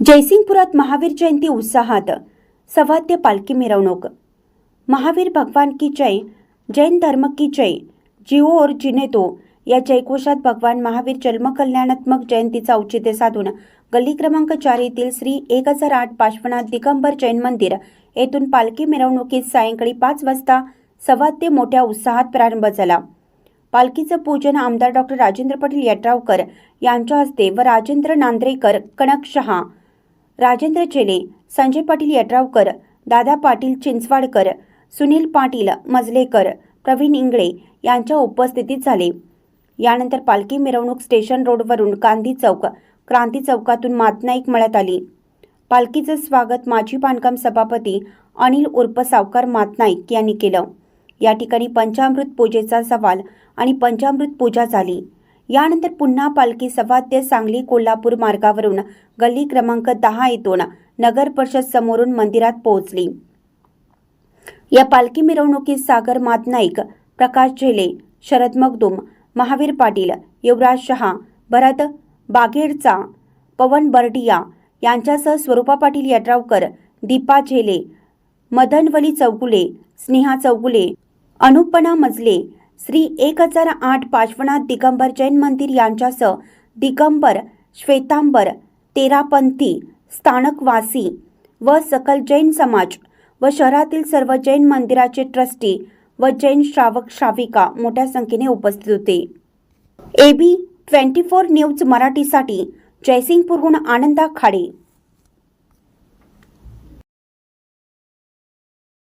जयसिंगपुरात महावीर जयंती उत्साहात. सवाद्य पालखी मिरवणूक. महावीर भगवान की जय जैन धर्म की जय जिओ और जिने तो या जयघोषात भगवान महावीर जन्मकल्याणात्मक जयंतीचा औचित्य साधून गल्ली क्रमांक चार येथील श्री एक हजार आठ पार्श्वनाथ दिगंबर जैन मंदिर येथून पालखी मिरवणुकीत सायंकाळी पाच वाजता सवाद्य मोठ्या उत्साहात प्रारंभ झाला. पालखीचं पूजन आमदार डॉक्टर राजेंद्र पाटील यड्रावकर यांच्या हस्ते व राजेंद्र नांद्रेकर कनक शहा राजेंद्र चेले संजय पाटील यड्रावकर दादा पाटील चिंचवाडकर सुनील पाटील मजलेकर प्रवीण इंगळे यांच्या उपस्थितीत झाले. यानंतर पालखी मिरवणूक स्टेशन रोडवरून गांधी चौक क्रांती चौकातून मातनाईक मळ्यात आली. पालखीचं स्वागत माजी बांधकाम सभापती अनिल उर्फ सावकार मातनाईक यांनी केलं. या ठिकाणी पंचामृत पूजेचा सवाल आणि पंचामृत पूजा झाली. यानंतर पुन्हा पालखी सवाद्य सांगली कोल्हापूर मार्गावरून गल्ली क्रमांक दहा येथून नगर परिषद समोरून मंदिरात पोहोचली. या पालखी मिरवणुकीत सागर मातनाईक प्रकाश झेले शरद मगदुम महावीर पाटील युवराज शहा भरत बागेडचा पवन बर्डिया यांच्यासह स्वरूपा पाटील यड्रावकर दीपा झेले मदनवली चौगुले स्नेहा चौगुले अनुपना मजले श्री एक हजार आठ पार्श्वनाथ दिगंबर जैन मंदिर यांच्यासह दिगंबर श्वेतांबर तेरापंथी स्थानकवासी व सकल जैन समाज व शहरातील सर्व जैन मंदिराचे ट्रस्टी व जैन श्रावक श्राविका मोठ्या संख्येने उपस्थित होते. A B twenty four news मराठीसाठी जयसिंगपूरहून आनंदा खाडे.